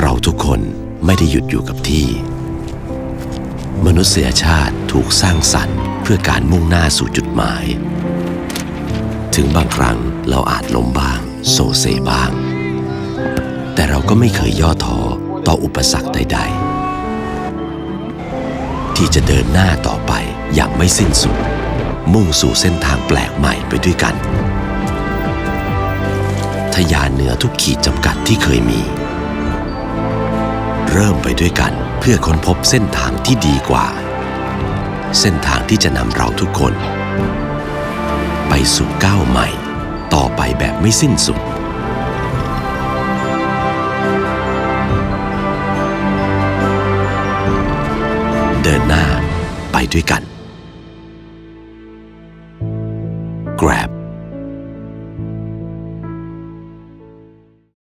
เราทุกคนไม่ได้หยุดอยู่กับที่ มนุษยชาติถูกสร้างสรรค์ เพื่อการมุ่งหน้าสู่จุดหมาย ถึงบางครั้งเราอาจล้มบ้าง โซเซบ้าง แต่เราก็ไม่เคยย่อท้อต่ออุปสรรคใด ๆ ที่จะเดินหน้าต่อไปอย่างไม่สิ้นสุด มุ่งสู่เส้นทางแปลกใหม่ไปด้วยกัน ทยานเหนือทุกขีดจำกัดที่เคยมี เริ่มไปด้วยกันเพื่อค้นพบเส้นทางที่ดีกว่า เส้นทางที่จะนำเราทุกคน ไปสู่ก้าวใหม่ ต่อไปแบบไม่สิ้นสุดเดินหน้าไปด้วยกัน Grab